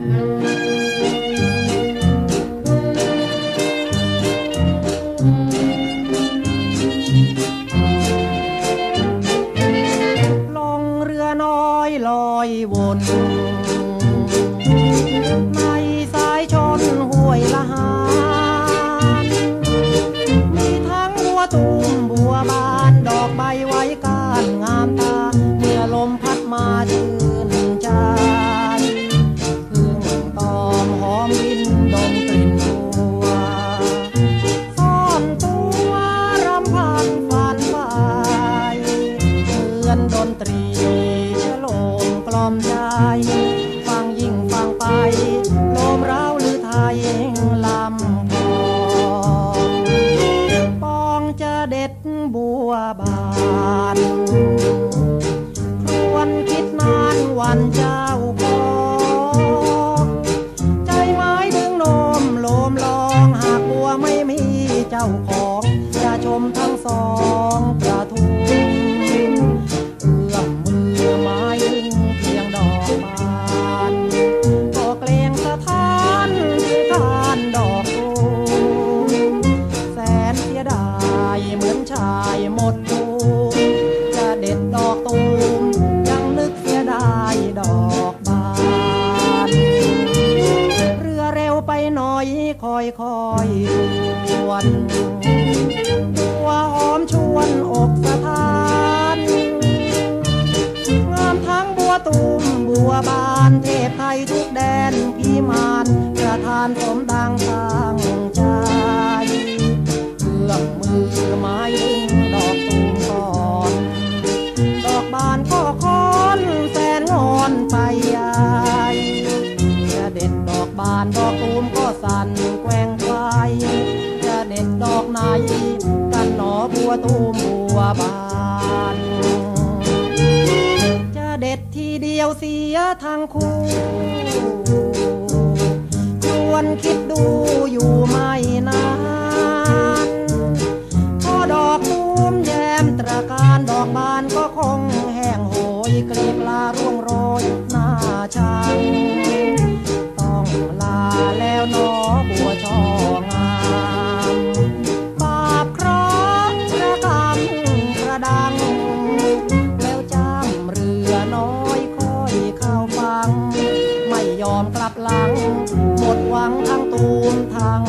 ลงเรือน้อยลอยวนในสายชนห้วยละหานมีทั้งบัวตูมบัวบาน อนดนตรีจะโลงกล่อมใจ ฟังยิ่งฟังไปโลมร้าหรือไทยลำพองปองจะเด็ดบัวบาน ควรคิดนานวันใจ ยังนึกเสียดายดอกบานเรือเร็วไปหน่อยคอยคอยชวนบัวหอมชวนอกสะท้านงามทั้งบัวตูมบัวบานเทพไทยทุกแดนพิมานประทานสมดังตั้งานดอกตูมก็สั่นแกว่งไปจะเด็ดดอกไหน กันหนอบัวตูมบัวบาน จะเด็ดทีเดียวเสียทางคู่ควรคิดดูอยู่ไม่นา หมดหวังทั้งตูมทั้ง